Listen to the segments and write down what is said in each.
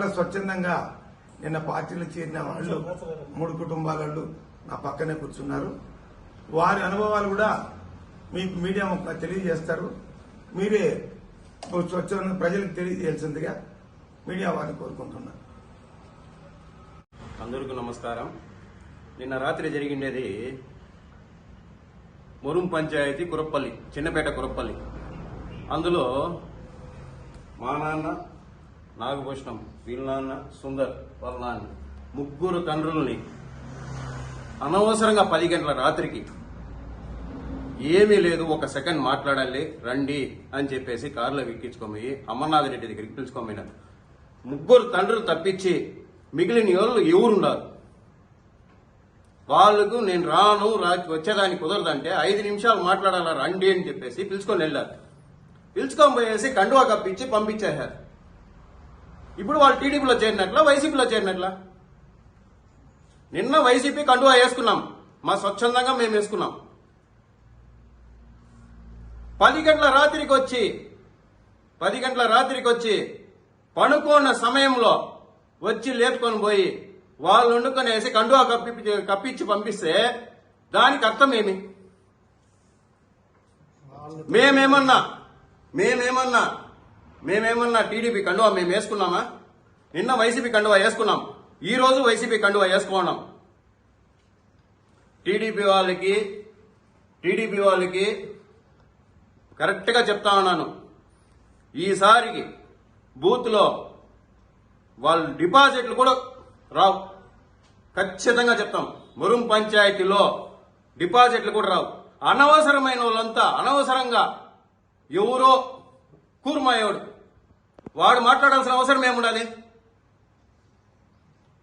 ఇవాళ స్వచ్ఛందంగా నిన్న పార్టీలో చేరిన వాళ్ళు మూడు కుటుంబాలు నా పక్కనే కూర్చున్నారు. వారి అనుభవాలు కూడా మీకు మీడియా తెలియజేస్తారు. మీరే స్వచ్ఛంద ప్రజలకు తెలియజేయాల్సిందిగా మీడియా వారిని కోరుకుంటున్నారు అందరికీ నమస్కారం. నిన్న రాత్రి జరిగిండేది మురుం పంచాయతీ కురప్పల్లి చిన్నపేట కురప్పల్లి. అందులో మా నాన్న నాగభూషణం వీళ్ళ నాన్న సుందర్ వాళ్ళ నాన్న ముగ్గురు తండ్రుల్ని అనవసరంగా పది గంటల రాత్రికి ఏమీ లేదు ఒక సెకండ్ మాట్లాడాలి రండి అని చెప్పేసి కారులో ఎక్కించుకోమయ్యి అమర్నాథ్ రెడ్డి దగ్గరికి పిలుచుకోమన్నారు ముగ్గురు తండ్రులు తప్పించి మిగిలిన వాళ్ళు ఎవరున్నారు? వాళ్ళకు నేను రాను రా వచ్చేదానికి కుదరదంటే ఐదు నిమిషాలు మాట్లాడాలా రండి అని చెప్పేసి పిలుచుకొని వెళ్ళారు. పిలుచుకొని పోయేసి కండువా కప్పించి పంపించేశారు. ఇప్పుడు వాళ్ళు టీడీపీలో చేరినట్ల వైసీపీలో చేరినట్ల? నిన్న వైసీపీ కండువా వేసుకున్నాం. మా స్వచ్ఛందంగా మేము వేసుకున్నాం. పది గంటల రాత్రికి వచ్చి పది గంటల రాత్రికి వచ్చి పనుకున్న సమయంలో వచ్చి లేపుకొని పోయి వాళ్ళు వండుకొనేసి కండువా కప్పి కప్పించి పంపిస్తే దానికి అర్థం ఏమి? మేమేమన్నా మేమేమన్నా మేమేమన్నా టీడీపీ కండువా మేము వేసుకున్నామా? నిన్న వైసీపీ కండువా వేసుకున్నాం. ఈ రోజు వైసీపీ కండువా వేసుకున్నాం టీడీపీ వాళ్ళకి టీడీపీ వాళ్ళకి కరెక్ట్గా చెప్తా ఉన్నాను. ఈసారికి బూత్లో వాళ్ళు డిపాజిట్లు కూడా రావు. ఖచ్చితంగా చెప్తాం. మురుం పంచాయతీలో డిపాజిట్లు కూడా రావు. అనవసరమైన వాళ్ళంతా అనవసరంగా ఎవరో కూర్మాయోడు వాడు మాట్లాడాల్సిన అవసరం ఏముండాలి?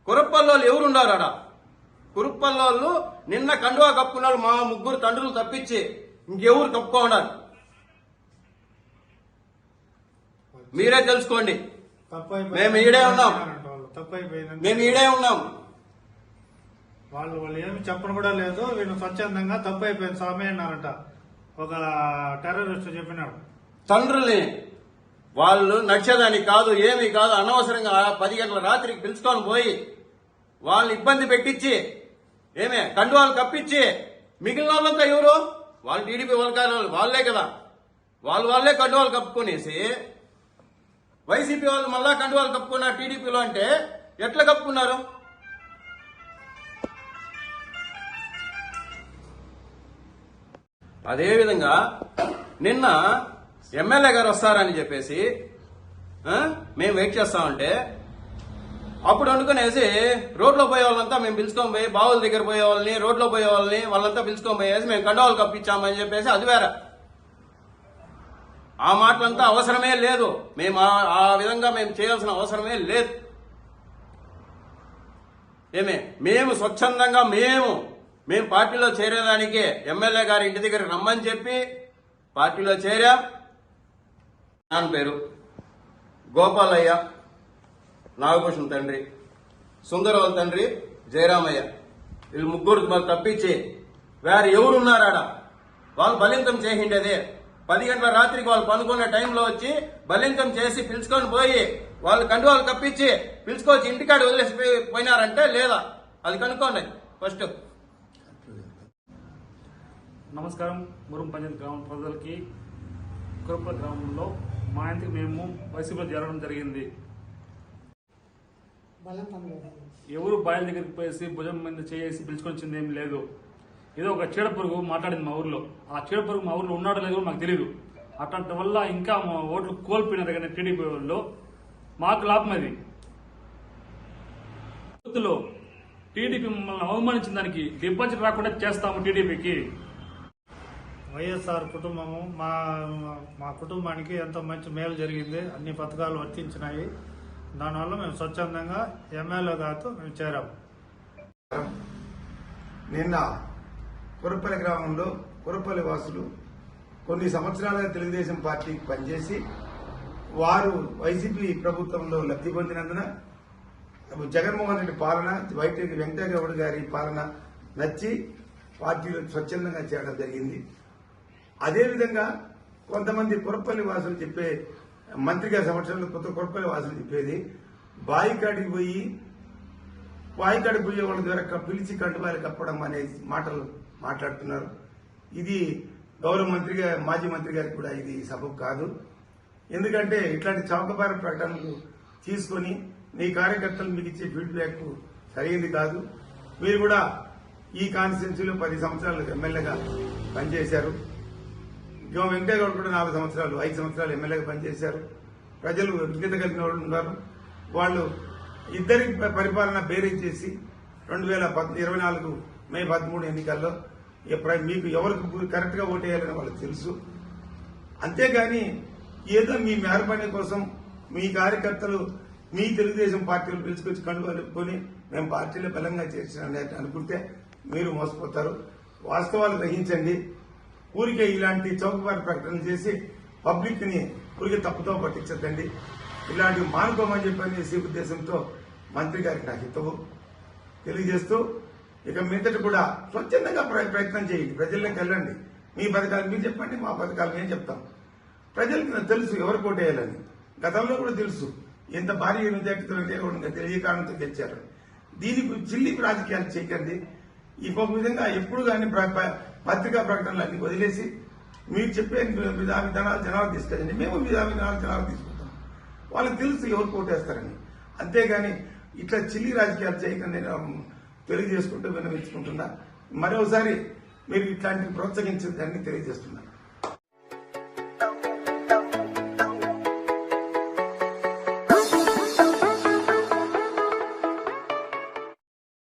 కురప్పల్లోళ్ళు ఎవరున్నారు ఆడ కురుప్పల్లోళ్ళు నిన్న కండువా కప్పుకున్నారు మా ముగ్గురు తండ్రులు తప్పించి ఇంకెవరు కప్పుకోన్నారు మీరే తెలుసుకోండి. మేము ఈడే ఉన్నాం. మేము ఈడే ఉన్నాం. వాళ్ళు వాళ్ళు ఏమి చెప్పను కూడా లేదు. వీళ్ళు స్వచ్ఛందంగా తప్పైపోయింది. స్వామి అన్నారంట. ఒక టెర్రరిస్ట్ చెప్పినాడు. తండ్రుల్ని వాళ్ళు నడిచేదానికి కాదు ఏమీ కాదు. అనవసరంగా పది గంటల రాత్రికి పిలుచుకొని పోయి వాళ్ళని ఇబ్బంది పెట్టించి ఏమే కండువాలు కప్పించి మిగిలిన వాళ్ళంతా ఎవరు? వాళ్ళు టీడీపీ వాళ్ళు వాళ్ళు వాళ్ళే కదా. వాళ్ళు వాళ్ళే కండువాలు కప్పుకునేసి వైసీపీ వాళ్ళు మళ్ళా కండువాలు కప్పుకున్నారు టీడీపీలో అంటే ఎట్లా కప్పుకున్నారు? అదేవిధంగా నిన్న ఎమ్మెల్యే గారు వస్తారని చెప్పేసి మేము వెయిట్ చేస్తామంటే అప్పుడు అనుకునేసి రోడ్లో పోయే వాళ్ళంతా మేము పిలుచుకొని పోయి బావుల దగ్గర పోయే వాళ్ళని రోడ్లో పోయే వాళ్ళని వాళ్ళంతా పిలుచుకొని పోయేసి మేము కండవాలు కప్పించామని చెప్పేసి అది వేరే. ఆ మాటలంతా అవసరమే లేదు. మేము ఆ- ఆ విధంగా మేము చేయాల్సిన అవసరమే లేదు. ఏమే మేము స్వచ్ఛందంగా మేము మేము పార్టీలో చేరేదానికి ఎమ్మెల్యే గారి ఇంటి దగ్గర రమ్మని చెప్పి పార్టీలో చేరాం. నాన్న పేరు. గోపాలయ్య నాగభూషణ్ తండ్రి. సుందరవల్ తండ్రి జయరామయ్య. వీళ్ళు ముగ్గురు మరి తప్పించి వేరే ఎవరున్నారాడ? వాళ్ళు బలింతం చేసిండేదే. పది గంటల రాత్రికి వాళ్ళు పనుకున్న టైంలో వచ్చి బలింతం చేసి పిలుచుకొని పోయి వాళ్ళు కండువాలు కప్పించి పిలుచుకొచ్చి ఇంటికాడ వదిలేసి పోయి- పోయినారంటే లేదా? అది కనుక్కోండి ఫస్ట్. నమస్కారం. మురుం పంచాయతీ గ్రామం ప్రజలకి కురుపల గ్రామంలో మా ఇంటికి మేము వైసీపీలో చేరడం జరిగింది. ఎవరు బాయిల దగ్గరికి పోయేసి భుజం మీద చేసి పిలుచుకొచ్చింది ఏం లేదు. ఏదో ఒక చీడ పురుగు మాట్లాడింది మా ఊర్లో. ఆ చీడ పురుగు మా ఊర్లో ఉన్నాడో లేదో మాకు తెలియదు అట్లాంటి వల్ల ఇంకా మా ఓట్లు కోల్పోయినారు కానీ టీడీపీ వాళ్ళు. మాకు లాభం అది. టీడీపీ మమ్మల్ని అవమానించిన దానికి డిపాజిట్ రాకుండా చేస్తాము టీడీపీకి. వైఎస్ఆర్ కుటుంబము మా మా కుటుంబానికి ఎంతో మంచి మేలు జరిగింది. అన్ని పథకాలు వర్తించినాయి. దానివల్ల మేము స్వచ్ఛందంగా ఎమ్మెల్యే గారితో మేము చేరాము. నిన్న కురపల్లి గ్రామంలో కురపల్లి వాసులు కొన్ని సంవత్సరాలుగా తెలుగుదేశం పార్టీకి పనిచేసి వారు వైసీపీ ప్రభుత్వంలో లబ్ధి పొందినందున జగన్మోహన్ రెడ్డి పాలన వైటి వెంకటగౌడ్ గారి పాలన నచ్చి పార్టీలో స్వచ్ఛందంగా చేరడం జరిగింది. అదేవిధంగా కొంతమంది కురపల్లి వాసులు చెప్పే మంత్రి గారి సంవత్సరంలో కొత్త కురపల్లి వాసులు చెప్పేది బాయికాడికి పోయి బాయికాడికి పోయే వాళ్ళ ద్వారా పిలిచి కండువాలు కప్పడం అనే మాటలు మాట్లాడుతున్నారు. ఇది గౌరవ మంత్రిగా మాజీ మంత్రి గారికి కూడా ఇది సబబు కాదు. ఎందుకంటే ఇట్లాంటి చౌకబార ప్రకటనలు తీసుకొని మీ కార్యకర్తలు మీకు ఇచ్చే ఫీడ్బ్యాక్ సరైనది కాదు. మీరు కూడా ఈ కాన్స్టిట్యున్సీలో పది సంవత్సరాలు ఎమ్మెల్యేగా పనిచేశారు. ఇంకా వెంకయ్యగౌడ్ కూడా నాలుగు సంవత్సరాలు ఐదు సంవత్సరాలు ఎమ్మెల్యేగా పనిచేశారు. ప్రజలు విజ్ఞత కలిగిన వాళ్ళు ఉన్నారు. వాళ్ళు ఇద్దరి పరిపాలన బేరీ చేసి రెండు వేల ఇరవై నాలుగు మే పదమూడు ఎన్నికల్లో మీకు ఎవరికి కరెక్ట్గా ఓటేయాలని వాళ్ళకి తెలుసు. అంతేగాని ఏదో మీ మేరపని కోసం మీ కార్యకర్తలు మీ తెలుగుదేశం పార్టీలు పిలుచుకొచ్చి కనుగొనుకొని మేము పార్టీలో బలంగా చేర్చిన అనుకుంటే మీరు మోసపోతారు. వాస్తవాలు గ్రహించండి. ఊరికే ఇలాంటి చౌకబారి ప్రకటన చేసి పబ్లిక్ని ఊరికే తప్పుతో పట్టించద్దండి. ఇలాంటివి మానుకోమని చెప్పని ఉద్దేశంతో మంత్రి గారికి నాకు హితవు తెలియజేస్తూ ఇక మీదట కూడా స్వచ్ఛందంగా ప్ర- ప్రయత్నం చేయండి. ప్రజల్లోకి వెళ్ళండి మీ పథకాలు మీరు చెప్పండి మా పథకాలు మేము చెప్తాం. ప్రజలకు తెలుసు ఎవరు కోటేయాలని గతంలో కూడా తెలుసు. ఎంత భారీ మెజార్టీతో లేకుండా తెలియకారణంతో తెచ్చారు గెలిచారు. దీనికి చిల్లి రాజకీయాలు చేయకండి. ఇంకొక విధంగా ఎప్పుడు కానీ పత్రికా ప్రకటనలు అన్ని వదిలేసి మీరు చెప్పే విధా విధానాలు జనాలు తీసుకెళ్ళండి. మేము విధా విధానాలు జనాలు తీసుకుంటాం. వాళ్ళకి తెలుసు ఎవరు కోటేస్తారని. అంతేగాని ఇట్లా చిల్లి రాజకీయాలు చేయకుండా నేను తెలియజేసుకుంటూ విన్నవించుకుంటున్నా. మరోసారి మీరు ఇట్లాంటివి ప్రోత్సహించే దాన్ని తెలియజేస్తున్నాను